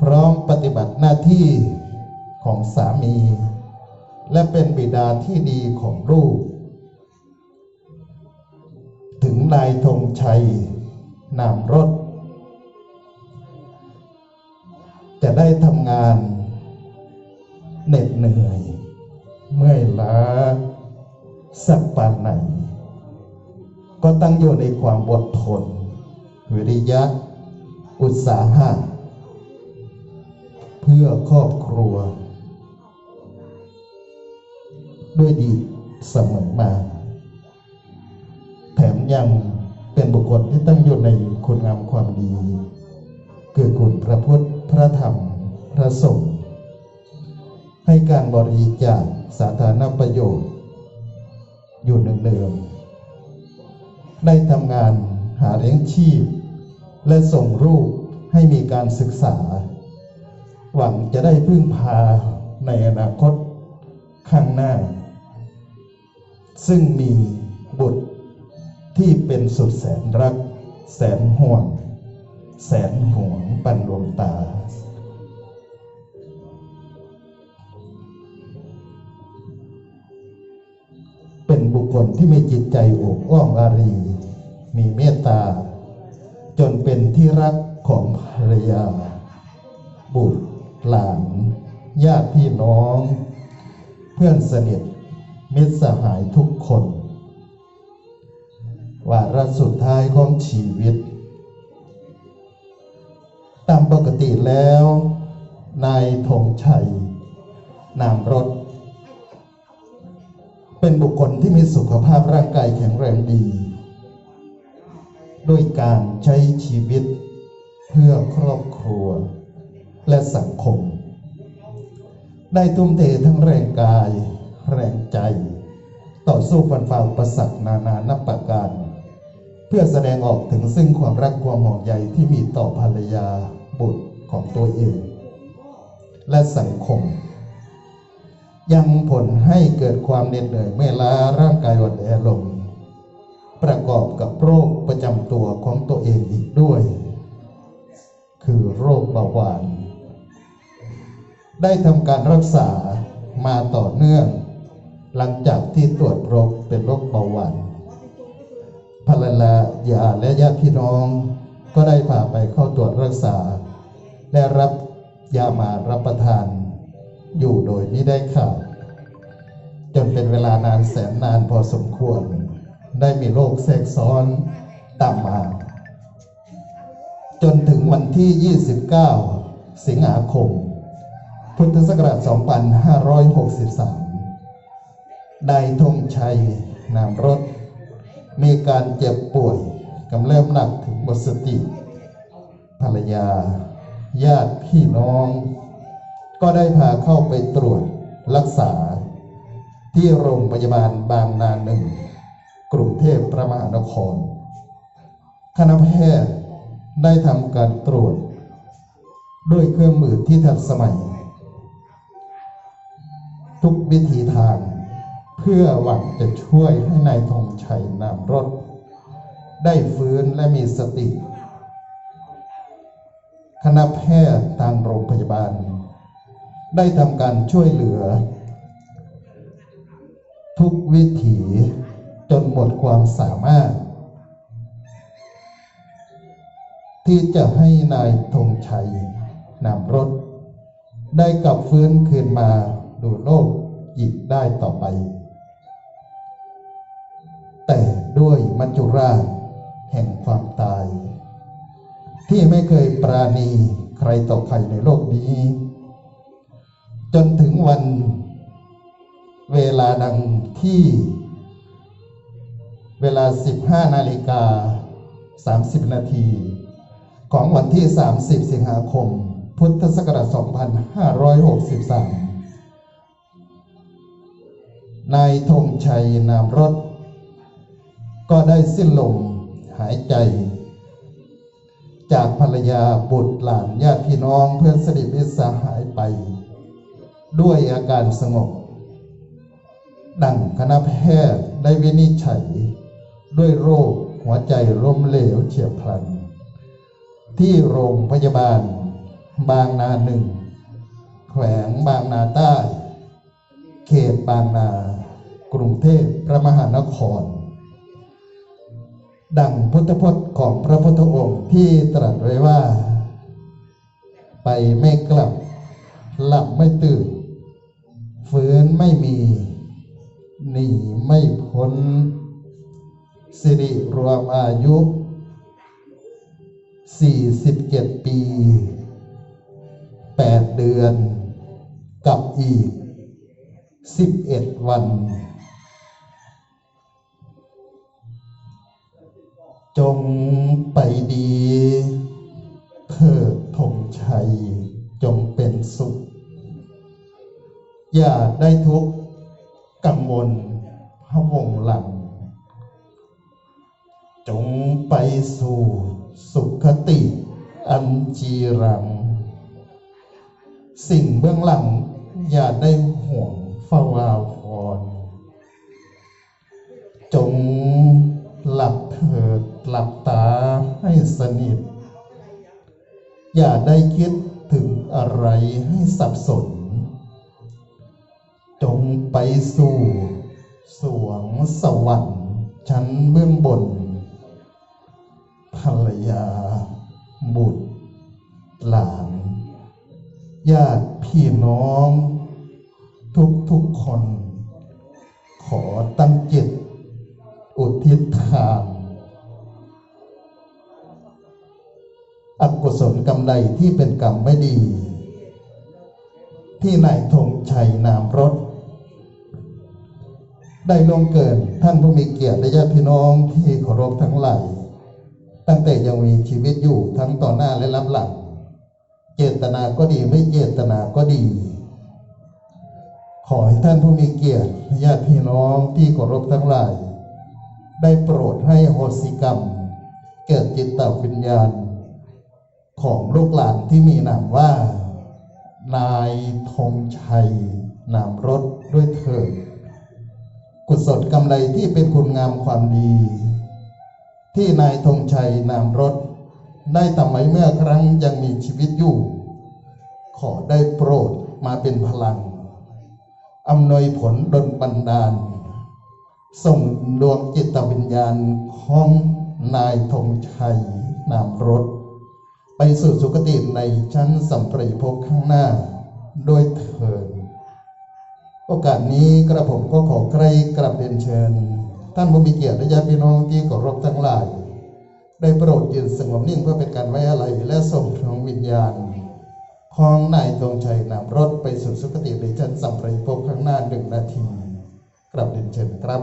พร้อมปฏิบัติหน้าที่ของสามี และเป็นบิดาที่ดีของลูก ถึงนายธงชัย นามรถ จะได้ทำงานเหน็ดเหนื่อย เมื่อยล้า สักปานไหน ก็ตั้งอยู่ในความอดทนวิริยะ อุตสาหะ พื่อครอบครัว ด้วยดีเสมอมา แถมยังเป็นบุคคลที่ตั้งอยู่ในคุณงามความดี คือคุณพระพุทธพระธรรม พระสงฆ์ให้การบริจาคสาธารณประโยชน์ อยู่เนืองๆได้ทำงานหาเลี้ยงชีพ และส่งลูกให้มีการศึกษา หวังจะได้พึ่งพาในอนาคตข้างหน้า ซึ่งมีบุตรที่เป็นสุดแสนรัก แสนห่วง แสนห่วงปันดวงตา เป็นบุคคลที่มีจิตใจโอบอ้อมอารี มีเมตตา จนเป็นที่รักของภรรยาบุตร หลาน ญาติพี่น้อง เพื่อนสนิท มิตรสหายทุกคน วาระสุดท้ายของชีวิต ตามปกติแล้ว นายธงชัย นามรถ เป็นบุคคลที่มีสุขภาพร่างกายแข็งแรงดีด้วยการใช้ชีวิตเพื่อครอบครัว และสังคม ได้ทุ่มเททั้งแรงกาย แรงใจ ต่อสู้ฟันฝ่าอุปสรรคนานานับประการ เพื่อแสดงออกถึงซึ่งความรักความห่วงใยที่มีต่อภรรยาบุตรของตัวเอง และสังคม ยังผลให้เกิดความเหน็ดเหนื่อยเมื่อล้าร่างกายอ่อนแอลงประกอบกับโรคประจำตัวของตัวเองอีกด้วย คือโรคเบาหวาน ได้ทำการรักษามาต่อเนื่อง หลังจากที่ตรวจพบเป็นโรคเบาหวานภรรยาและญาติพี่น้องก็ได้พาไปเข้าตรวจรักษา และรับยามารับประทาน อยู่โดยไม่ได้ขาดจนเป็นเวลานานแสนนานพอสมควร ได้มีโรคแทรกซ้อนตามมา จนถึงวันที่ 29 สิงหาคม พุทธศักราช 2563นายธงชัย นามรถ มีการเจ็บป่วยกำเริบหนักถึงหมดสติ ภรรยา ญาติพี่น้อง ก็ได้พาเข้าไปตรวจรักษา ที่โรงพยาบาลบางนาหนึ่ง กรุงเทพพระมหานคร คณะแพทย์ได้ทำการตรวจ ด้วยเครื่องมือที่ทันสมัย ทุกวิธีทาง เพื่อหวังจะช่วยให้นายธงชัยนามรถ ได้ฟื้นและมีสติ คณะแพทย์ทางโรงพยาบาล ได้ทำการช่วยเหลือ ทุกวิถีจนหมดความสามารถ ที่จะให้นายธงชัยนำรถ ได้กลับฟื้นคืนมา ดูโลกอีกได้ต่อไป แต่ด้วยมัจจุราชแห่งความตาย ที่ไม่เคยปราณีใครต่อใครในโลกนี้ จนถึงวันเวลาดังที่ เวลา 15 นาฬิกา 30 นาที ของวันที่ 30 สิงหาคม พุทธศักราช 2563 นายธงชัยนามรถ ก็ได้สิ้นลมหายใจ จากภรรยาบุตรหลานญาติพี่น้องเพื่อนสนิทมิตรสหายไป ด้วยอาการสงบ ดังคณะแพทย์ได้วินิจฉัย ด้วยโรคหัวใจล้มเหลวเฉียบพลัน ที่โรงพยาบาลบางนาหนึ่ง แขวงบางนาใต้ เขตบางนา กรุงเทพพระมหานคร ดังพุทธพจน์ของพระพุทธองค์ที่ตรัสไว้ว่า ไปไม่กลับ หลับไม่ตื่นฟื้นไม่มี หนีไม่พ้น สิริรวมอายุ 47 ปี 8 เดือนกับอีก 11วัน จงไปดีเถิดธงชัย จงเป็นสุข อย่าได้ทุกข์กังวลพระวงหลัง จงไปสู่สุขติ อันจีรัง สิ่งเบื้องหลังอย่าได้ห่วง เฝ้าวาวพรจงหลับเถิดหลับตาให้สนิท อย่าได้คิดถึงอะไรให้สับสน จงไปสู่สวงสวรรค์ชั้นเบื้องบน ภรรยา บุตร หลาน ญาติพี่น้อง ทุกทุกๆคน ขอตั้งจิต อุทิศทานอกุศลกรรมใดที่เป็นกรรมไม่ดี ที่นายธงชัยนามรถ ได้ลงเกินท่านผู้มีเกียรติและญาติพี่น้องที่เคารพทั้งหลายตั้งแต่ยังมีชีวิตอยู่ทั้งต่อหน้าและรับหลังเจตนาก็ดีไม่เจตนาก็ดี ขอให้ท่านผู้มีเกียรติญาติพี่น้องที่เคารพทั้งหลาย ได้โปรดให้โหสิกรรม เกิดจิตวิญญาณ ของลูกหลานที่มีนามว่า นายธงชัย นามรถด้วยเถิดกุศลกำไรที่เป็นคุณงามความดี ที่นายธงชัยนามรถ ได้ทำไว้เมื่อครั้งยังมีชีวิตอยู่ ขอได้โปรดมาเป็นพลัง อำนวยผลดลบันดาล ส่งดวงจิตวิญญาณของนายธงชัยนามรถ ไปสู่สุคติในชั้นสัมปริภพข้างหน้า โดยเถิดโอกาสนี้กระผมก็ขอใกล้กราบเรียนเชิญ ท่านผู้มีเกียรติและญาติพี่น้องที่เคารพทั้งหลาย ได้โปรดยืนสงบนิ่งเพื่อเป็นการไว้อะไรและส่งดวงวิญญาณ ของนายธงชัยนำรถไปสู่สุคติในชั้นสัมปริภพข้างหน้าหนึ่งนาที กลับเรียนเชิญครับ